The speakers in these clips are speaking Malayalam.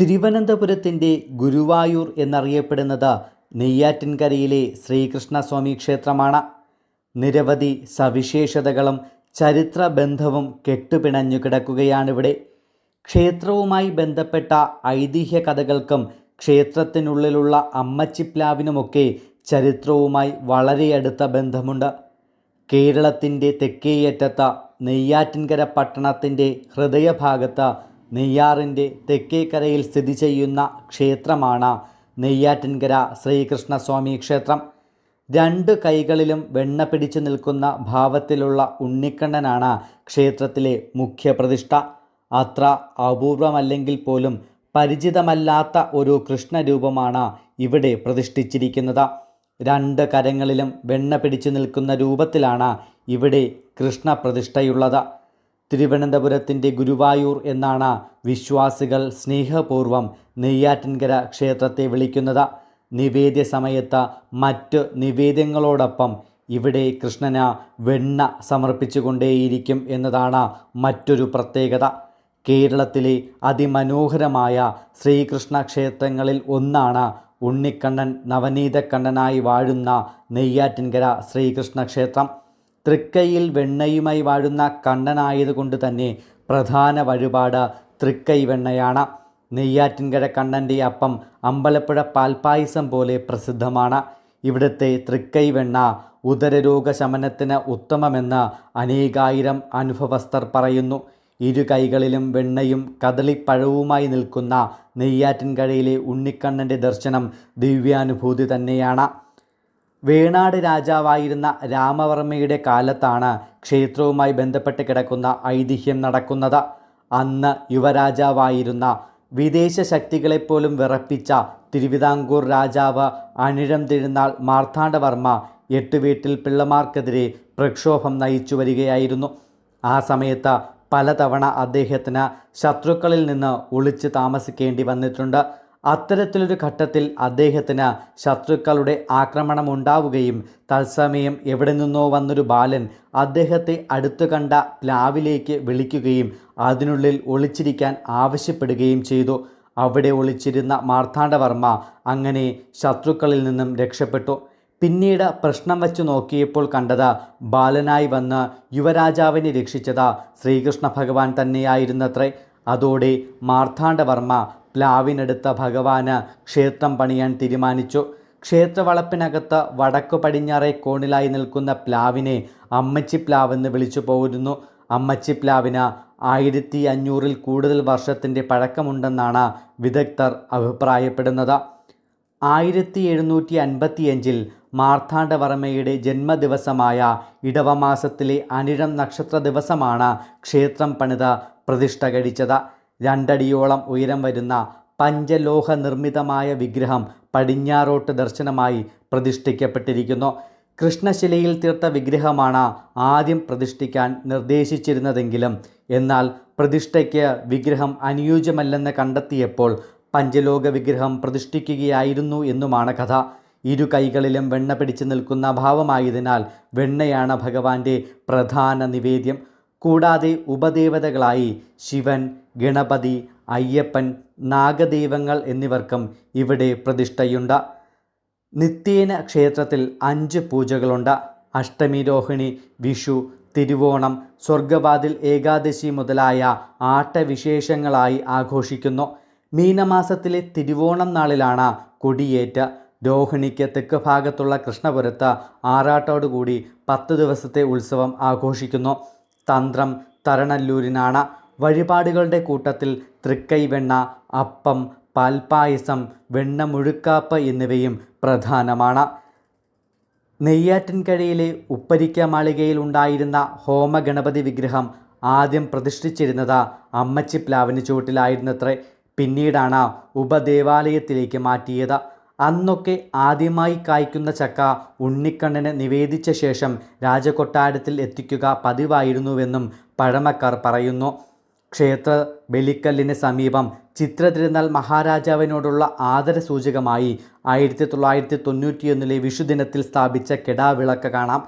തിരുവനന്തപുരത്തിന്റെ ഗുരുവായൂർ എന്നറിയപ്പെടുന്നത് നെയ്യാറ്റിൻകരയിലെ ശ്രീകൃഷ്ണസ്വാമി ക്ഷേത്രമാണ്. നിരവധി സവിശേഷതകളും ചരിത്ര ബന്ധവും കെട്ടുപിണഞ്ഞു കിടക്കുകയാണിവിടെ. ക്ഷേത്രവുമായി ബന്ധപ്പെട്ട ഐതിഹ്യ കഥകൾക്കും ക്ഷേത്രത്തിനുള്ളിലുള്ള അമ്മച്ചിപ്ലാവിനുമൊക്കെ ചരിത്രവുമായി വളരെ അടുത്ത ബന്ധമുണ്ട്. കേരളത്തിന്റെ തെക്കേയറ്റത്ത നെയ്യാറ്റിൻകര പട്ടണത്തിന്റെ ഹൃദയഭാഗത്ത് നെയ്യാറിന്റെ തെക്കേക്കരയിൽ സ്ഥിതി ചെയ്യുന്ന ക്ഷേത്രമാണ് നെയ്യാറ്റിൻകര ശ്രീകൃഷ്ണസ്വാമി ക്ഷേത്രം. രണ്ട് കൈകളിലും വെണ്ണ പിടിച്ചു നിൽക്കുന്ന ഭാവത്തിലുള്ള ഉണ്ണിക്കണ്ണനാണ് ക്ഷേത്രത്തിലെ മുഖ്യ പ്രതിഷ്ഠ. അത്ര അപൂർവമല്ലെങ്കിൽ പോലും പരിചിതമല്ലാത്ത ഒരു കൃഷ്ണരൂപമാണ് ഇവിടെ പ്രതിഷ്ഠിച്ചിരിക്കുന്നത്. രണ്ട് കരങ്ങളിലും വെണ്ണ പിടിച്ചു നിൽക്കുന്ന രൂപത്തിലാണ് ഇവിടെ കൃഷ്ണ പ്രതിഷ്ഠയുള്ളത് തിരുവനന്തപുരത്തിന്റെ ഗുരുവായൂർ എന്നാണ് വിശ്വാസികൾ സ്നേഹപൂർവം നെയ്യാറ്റിൻകര ക്ഷേത്രത്തെ വിളിക്കുന്നത്. നിവേദ്യ സമയത്ത് മറ്റ് നിവേദ്യങ്ങളോടൊപ്പം ഇവിടെ കൃഷ്ണന് വെണ്ണ സമർപ്പിച്ചുകൊണ്ടേയിരിക്കും എന്നതാണ് മറ്റൊരു പ്രത്യേകത. കേരളത്തിലെ അതിമനോഹരമായ ശ്രീകൃഷ്ണ ക്ഷേത്രങ്ങളിൽ ഒന്നാണ് ഉണ്ണിക്കണ്ണൻ നവനീതക്കണ്ണനായി വാഴുന്ന നെയ്യാറ്റിൻകര ശ്രീകൃഷ്ണ ക്ഷേത്രം. തൃക്കൈയിൽ വെണ്ണയുമായി വാഴുന്ന കണ്ണനായതുകൊണ്ട് തന്നെ പ്രധാന വഴിപാട് തൃക്കൈ വെണ്ണയാണ്. നെയ്യാറ്റിൻകര കണ്ണന്റെ അപ്പം അമ്പലപ്പുഴ പാൽപ്പായസം പോലെ പ്രസിദ്ധമാണ്. ഇവിടുത്തെ തൃക്കൈ വെണ്ണ ഉദരരോഗ ശമനത്തിന് ഉത്തമമെന്ന് അനേകായിരം അനുഭവസ്ഥർ പറയുന്നു. ഇരു കൈകളിലും വെണ്ണയും കദളിപ്പഴവുമായി നിൽക്കുന്ന നെയ്യാറ്റിൻകരയിലെ ഉണ്ണിക്കണ്ണന്റെ ദർശനം ദിവ്യാനുഭൂതി തന്നെയാണ്. വേണാട് രാജാവായിരുന്ന രാമവർമ്മയുടെ കാലത്താണ് ക്ഷേത്രവുമായി ബന്ധപ്പെട്ട് കിടക്കുന്ന ഐതിഹ്യം നടക്കുന്നത്. അന്ന് യുവരാജാവായിരുന്ന വിദേശ ശക്തികളെപ്പോലും വിറപ്പിച്ച തിരുവിതാംകൂർ രാജാവ് അനിഴം തിരുനാൾ മാർത്താണ്ഡവർമ്മ എട്ടുവീട്ടിൽ പിള്ളമാർക്കെതിരെ പ്രക്ഷോഭം നയിച്ചു വരികയായിരുന്നു. ആ സമയത്ത് പലതവണ അദ്ദേഹത്തിന് ശത്രുക്കളിൽ നിന്ന് ഒളിച്ച് താമസിക്കേണ്ടി വന്നിട്ടുണ്ട്. അത്തരത്തിലൊരു ഘട്ടത്തിൽ അദ്ദേഹത്തിന് ശത്രുക്കളുടെ ആക്രമണം ഉണ്ടാവുകയും തത്സമയം എവിടെ നിന്നോ വന്നൊരു ബാലൻ അദ്ദേഹത്തെ അടുത്തു കണ്ട പ്ലാവിലേക്ക് വിളിക്കുകയും അതിനുള്ളിൽ ഒളിച്ചിരിക്കാൻ ആവശ്യപ്പെടുകയും ചെയ്തു. അവിടെ ഒളിച്ചിരുന്ന മാർത്താണ്ഡവർമ്മ അങ്ങനെ ശത്രുക്കളിൽ നിന്നും രക്ഷപ്പെട്ടു. പിന്നീട് പ്രശ്നം വച്ചു നോക്കിയപ്പോൾ കണ്ടത് ബാലനായി വന്ന് യുവരാജാവിനെ രക്ഷിച്ചത് ശ്രീകൃഷ്ണ ഭഗവാൻ തന്നെയായിരുന്നത്രേ. അതോടെ മാർത്താണ്ഡവർമ്മ പ്ലാവിനെടുത്ത ഭഗവാന് ക്ഷേത്രം പണിയാൻ തീരുമാനിച്ചു. ക്ഷേത്രവളപ്പിനകത്ത് വടക്കു പടിഞ്ഞാറേ കോണിലായി നിൽക്കുന്ന പ്ലാവിനെ അമ്മച്ചി പ്ലാവെന്ന് വിളിച്ചു പോരുന്നു. അമ്മച്ചി പ്ലാവിന് ആയിരത്തി അഞ്ഞൂറിൽ കൂടുതൽ വർഷത്തിന്റെ പഴക്കമുണ്ടെന്നാണ് വിദഗ്ധർ അഭിപ്രായപ്പെടുന്നത്. ആയിരത്തി എഴുന്നൂറ്റി അൻപത്തിയഞ്ചിൽ മാർത്താണ്ഡവർമ്മയുടെ ജന്മദിവസമായ ഇടവമാസത്തിലെ അനിഴം നക്ഷത്ര ദിവസമാണ് ക്ഷേത്രം പണിത് പ്രതിഷ്ഠ കഴിച്ചത് രണ്ടടിയോളം ഉയരം വരുന്ന പഞ്ചലോഹ നിർമ്മിതമായ വിഗ്രഹം പടിഞ്ഞാറോട്ട് ദർശനമായി പ്രതിഷ്ഠിക്കപ്പെട്ടിരിക്കുന്നു. കൃഷ്ണശിലയിൽ തീർത്ത വിഗ്രഹമാണ് ആദ്യം പ്രതിഷ്ഠിക്കാൻ നിർദ്ദേശിച്ചിരുന്നതെങ്കിലും എന്നാൽ പ്രതിഷ്ഠയ്ക്ക് വിഗ്രഹം അനുയോജ്യമല്ലെന്ന് കണ്ടെത്തിയപ്പോൾ പഞ്ചലോക വിഗ്രഹം പ്രതിഷ്ഠിക്കുകയായിരുന്നു എന്നുമാണ് കഥ. ഇരു കൈകളിലും വെണ്ണ പിടിച്ചു നിൽക്കുന്ന ഭാവമായതിനാൽ വെണ്ണയാണ് ഭഗവാന്റെ പ്രധാന നിവേദ്യം. കൂടാതെ ഉപദേവതകളായി ശിവൻ ഗണപതി അയ്യപ്പൻ നാഗദൈവങ്ങൾ എന്നിവർക്കും ഇവിടെ പ്രതിഷ്ഠയുണ്ട്. നിത്യേന ക്ഷേത്രത്തിൽ അഞ്ച് പൂജകളുണ്ട്. അഷ്ടമി രോഹിണി വിഷു തിരുവോണം സ്വർഗവാതിൽ ഏകാദശി മുതലായ ആട്ടവിശേഷങ്ങളായി ആഘോഷിക്കുന്നു. മീനമാസത്തിലെ തിരുവോണം നാളിലാണ് കൊടിയേറ്റ്. രോഹിണിക്ക് തെക്ക് ഭാഗത്തുള്ള കൃഷ്ണപുരത്ത് ആറാട്ടോടുകൂടി പത്ത് ദിവസത്തെ ഉത്സവം ആഘോഷിക്കുന്നു. തന്ത്രം തരണല്ലൂരിനാണ്. വഴിപാടുകളുടെ കൂട്ടത്തിൽ തൃക്കൈ വെണ്ണ അപ്പം പാൽപ്പായസം വെണ്ണ മുഴുക്കാപ്പ് എന്നിവയും പ്രധാനമാണ്. നെയ്യാറ്റിൻകരയിലെ ഉപ്പരിക്ക മാളികയിൽ ഉണ്ടായിരുന്ന ഹോമഗണപതി വിഗ്രഹം ആദ്യം പ്രതിഷ്ഠിച്ചിരുന്നത് അമ്മച്ചിപ്ലാവിന് ചുവട്ടിലായിരുന്നത്രേ. പിന്നീടാണ് ഉപദേവാലയത്തിലേക്ക് മാറ്റിയത്. അന്നൊക്കെ ആദ്യമായി കായ്ക്കുന്ന ചക്ക ഉണ്ണിക്കണ്ണന് നിവേദിച്ച ശേഷം രാജകൊട്ടാരത്തിൽ എത്തിക്കുക പതിവായിരുന്നുവെന്നും പഴമക്കാർ പറയുന്നു. ക്ഷേത്ര ബലിക്കല്ലിന് സമീപം ചിത്ര തിരുനാൾ മഹാരാജാവിനോടുള്ള ആദരസൂചകമായി ആയിരത്തി തൊള്ളായിരത്തി തൊണ്ണൂറ്റിയൊന്നിലെ വിഷുദിനത്തിൽ സ്ഥാപിച്ച കെടാവിളക്ക് കാണാം.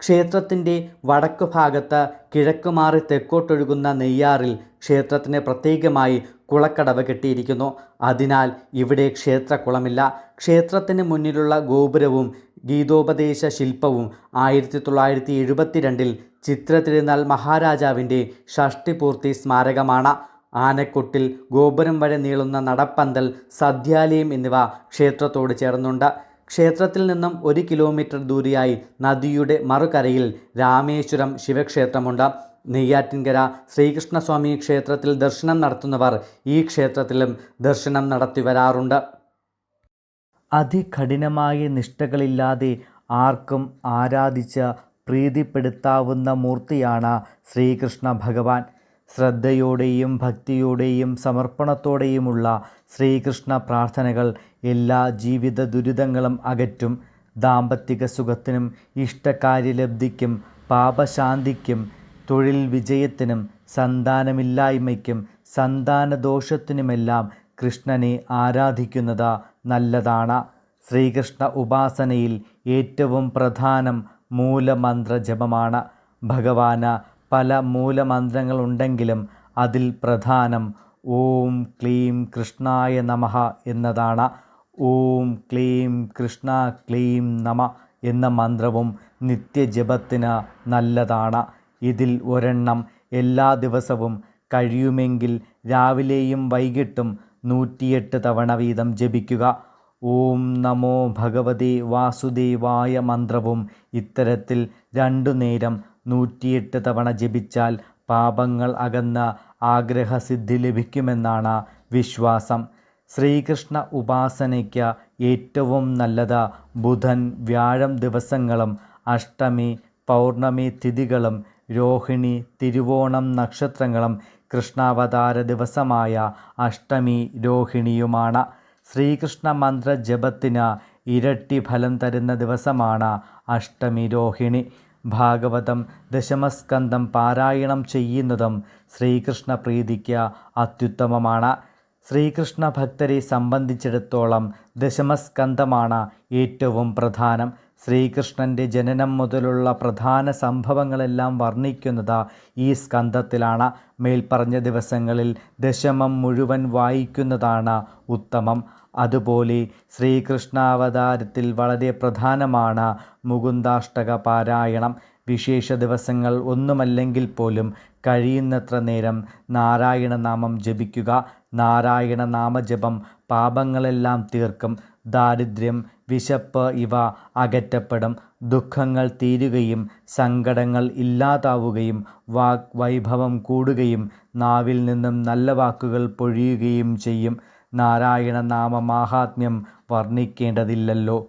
ക്ഷേത്രത്തിന്റെ വടക്കു ഭാഗത്ത് കിഴക്കുമാറി തെക്കോട്ടൊഴുകുന്ന നെയ്യാറിൽ ക്ഷേത്രത്തിന് പ്രത്യേകമായി കുളക്കടവ് കെട്ടിയിരിക്കുന്നു. അതിനാൽ ഇവിടെ ക്ഷേത്രക്കുളമില്ല ക്ഷേത്രത്തിന് മുന്നിലുള്ള ഗോപുരവും ഗീതോപദേശ ശില്പവും ആയിരത്തി തൊള്ളായിരത്തി എഴുപത്തിരണ്ടിൽ ചിത്ര തിരുനാൾ മഹാരാജാവിന്റെ ഷഷ്ടിപൂർത്തി സ്മാരകമാണ്. ആനക്കൊട്ടിൽ ഗോപുരം വരെ നീളുന്ന നടപ്പന്തൽ സദ്യാലയം എന്നിവ ക്ഷേത്രത്തോട് ചേർന്നുണ്ട്. ക്ഷേത്രത്തിൽ നിന്നും ഒരു കിലോമീറ്റർ ദൂരെയായി നദിയുടെ മറുകരയിൽ രാമേശ്വരം ശിവക്ഷേത്രമുണ്ട്. നെയ്യാറ്റിൻകര ശ്രീകൃഷ്ണസ്വാമി ക്ഷേത്രത്തിൽ ദർശനം നടത്തുന്നവർ ഈ ക്ഷേത്രത്തിലും ദർശനം നടത്തി വരാറുണ്ട്. അതികഠിനമായ നിഷ്ഠകളില്ലാതെ ആർക്കും ആരാധിച്ച് പ്രീതിപ്പെടുത്താവുന്ന മൂർത്തിയാണ് ശ്രീകൃഷ്ണ ഭഗവാൻ ശ്രദ്ധയോടെയും ഭക്തിയോടെയും സമർപ്പണത്തോടെയുമുള്ള ശ്രീകൃഷ്ണ പ്രാർത്ഥനകൾ എല്ലാ ജീവിത ദുരിതങ്ങളും അകറ്റും. ദാമ്പത്തിക സുഖത്തിനും ഇഷ്ടകാര്യലബ്ധിക്കും പാപശാന്തിക്കും തൊഴിൽ വിജയത്തിനും സന്താനമില്ലായ്മയ്ക്കും സന്താനദോഷത്തിനുമെല്ലാം കൃഷ്ണനെ ആരാധിക്കുന്നത് നല്ലതാണ്. ശ്രീകൃഷ്ണ ഉപാസനയിൽ ഏറ്റവും പ്രധാനം മൂലമന്ത്ര ജപമാണ് ഭഗവാന് പല മൂലമന്ത്രങ്ങളുണ്ടെങ്കിലും അതിൽ പ്രധാനം ഓം ക്ലീം കൃഷ്ണായ നമഃ എന്നതാണ്. ഓം ക്ലീം കൃഷ്ണ ക്ലീം നമ എന്ന മന്ത്രവും നിത്യജപത്തിന് നല്ലതാണ്. ഇതിൽ ഒരെണ്ണം എല്ലാ ദിവസവും കഴിയുമെങ്കിൽ രാവിലെയും വൈകിട്ടും നൂറ്റിയെട്ട് തവണ വീതം ജപിക്കുക. ഓം നമോ ഭഗവതി വാസുദേവായ മന്ത്രവും ഇത്തരത്തിൽ രണ്ടു നേരം നൂറ്റിയെട്ട് തവണ ജപിച്ചാൽ പാപങ്ങൾ അകന്ന് ആഗ്രഹസിദ്ധി ലഭിക്കുമെന്നാണ് വിശ്വാസം. ശ്രീകൃഷ്ണ ഉപാസനയ്ക്ക് ഏറ്റവും നല്ലത് ബുധൻ വ്യാഴം ദിവസങ്ങളും അഷ്ടമി പൗർണമി തിഥികളും രോഹിണി തിരുവോണം നക്ഷത്രങ്ങളും കൃഷ്ണാവതാര ദിവസമായ അഷ്ടമി രോഹിണിയുമാണ്. ശ്രീകൃഷ്ണ മന്ത്ര ജപത്തിന് ഇരട്ടി ഫലം തരുന്ന ദിവസമാണ് അഷ്ടമി രോഹിണി. ഭാഗവതം ദശമസ്കന്ധം പാരായണം ചെയ്യുന്നതും ശ്രീകൃഷ്ണ പ്രീതിക്ക് അത്യുത്തമമാണ്. ശ്രീകൃഷ്ണ ഭക്തരെ സംബന്ധിച്ചിടത്തോളം ദശമസ്കന്ധമാണ് ഏറ്റവും പ്രധാനം. ശ്രീകൃഷ്ണന്റെ ജനനം മുതലുള്ള പ്രധാന സംഭവങ്ങളെല്ലാം വർണിക്കുന്നത് ഈ സ്കന്ധത്തിലാണ്. മേൽപ്പറഞ്ഞ ദിവസങ്ങളിൽ ദശമം മുഴുവൻ വായിക്കുന്നതാണ് ഉത്തമം. അതുപോലെ ശ്രീകൃഷ്ണാവതാരത്തിൽ വളരെ പ്രധാനമാണ് മുകുന്ദാഷ്ടക പാരായണം. വിശേഷ ദിവസങ്ങൾ ഒന്നുമല്ലെങ്കിൽ പോലും കഴിയുന്നത്ര നേരം നാരായണനാമം ജപിക്കുക. നാരായണ നാമജപം പാപങ്ങളെല്ലാം തീർക്കും. ദാരിദ്ര്യം വിശപ്പ് ഇവ അകറ്റപ്പെടും. ദുഃഖങ്ങൾ തീരുകയും സങ്കടങ്ങൾ ഇല്ലാതാവുകയും വാക് വൈഭവം കൂടുകയും നാവിൽ നിന്നും നല്ല വാക്കുകൾ പൊഴിയുകയും ചെയ്യും. നാരായണ നാമ മാഹാത്മ്യം വർണിക്കേണ്ടതില്ലല്ലോ.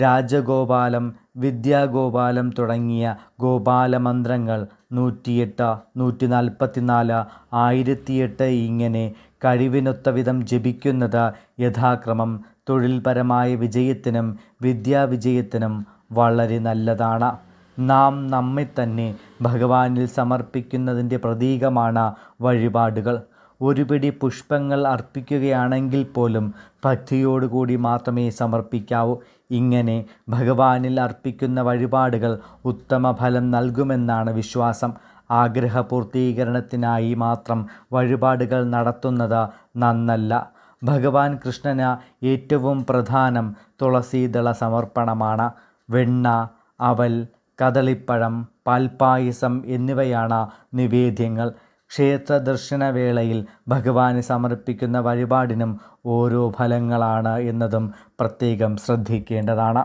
രാജഗോപാലം വിദ്യാഗോപാലം തുടങ്ങിയ ഗോപാലമന്ത്രങ്ങൾ നൂറ്റിയെട്ട് നൂറ്റി നാൽപ്പത്തിനാല് ആയിരത്തിയെട്ട് ഇങ്ങനെ കഴിവിനൊത്ത വിധം ജപിക്കുന്നത് യഥാക്രമം. തൊഴിൽപരമായ വിജയത്തിനും വിദ്യാവിജയത്തിനും വളരെ നല്ലതാണ്. നാം നമ്മെ തന്നെ ഭഗവാനിൽ സമർപ്പിക്കുന്നതിന്റെ പ്രതീകമാണ് വഴിപാടുകൾ. ഒരു പിടി പുഷ്പങ്ങൾ അർപ്പിക്കുകയാണെങ്കിൽ പോലും ഭക്തിയോടുകൂടി മാത്രമേ സമർപ്പിക്കാവൂ. ഇങ്ങനെ ഭഗവാനിൽ അർപ്പിക്കുന്ന വഴിപാടുകൾ ഉത്തമ ഫലം നൽകുമെന്നാണ് വിശ്വാസം. ആഗ്രഹപൂർത്തീകരണത്തിനായി മാത്രം വഴിപാടുകൾ നടത്തുന്നത് നന്നല്ല. ഭഗവാൻ കൃഷ്ണന് ഏറ്റവും പ്രധാനം തുളസീദള സമർപ്പണമാണ്. വെണ്ണ അവൽ കദളിപ്പഴം പാൽപ്പായസം എന്നിവയാണ് നിവേദ്യങ്ങൾ. ക്ഷേത്ര ദർശന വേളയിൽ ഭഗവാന് സമർപ്പിക്കുന്ന വഴിപാടിനും ഓരോ ഫലങ്ങളാണ് എന്നതും പ്രത്യേകം ശ്രദ്ധിക്കേണ്ടതാണ്.